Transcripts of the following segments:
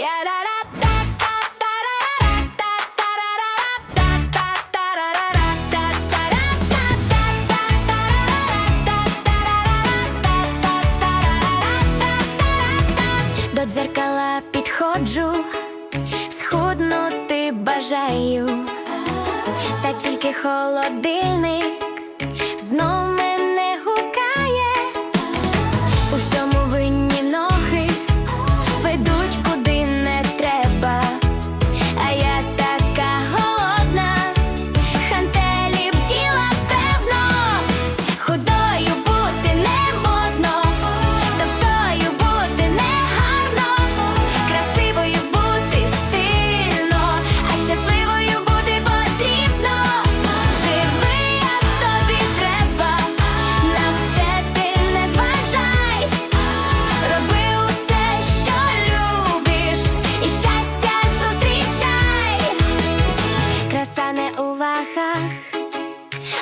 До дзеркала підходжу, схуднути бажаю, та тільки холодильник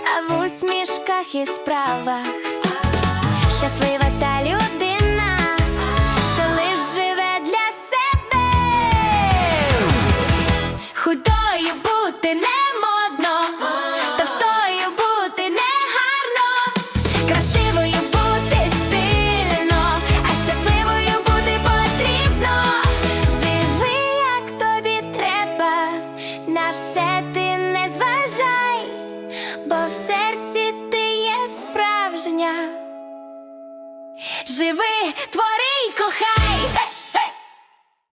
а в усмішках і справах. Щаслива та людина, що живе для себе. Худою бути не модно, товстою бути не красивою бути стильно, а щасливою бути потрібно. Живи, як тобі треба, на все ти не зважай, Живи.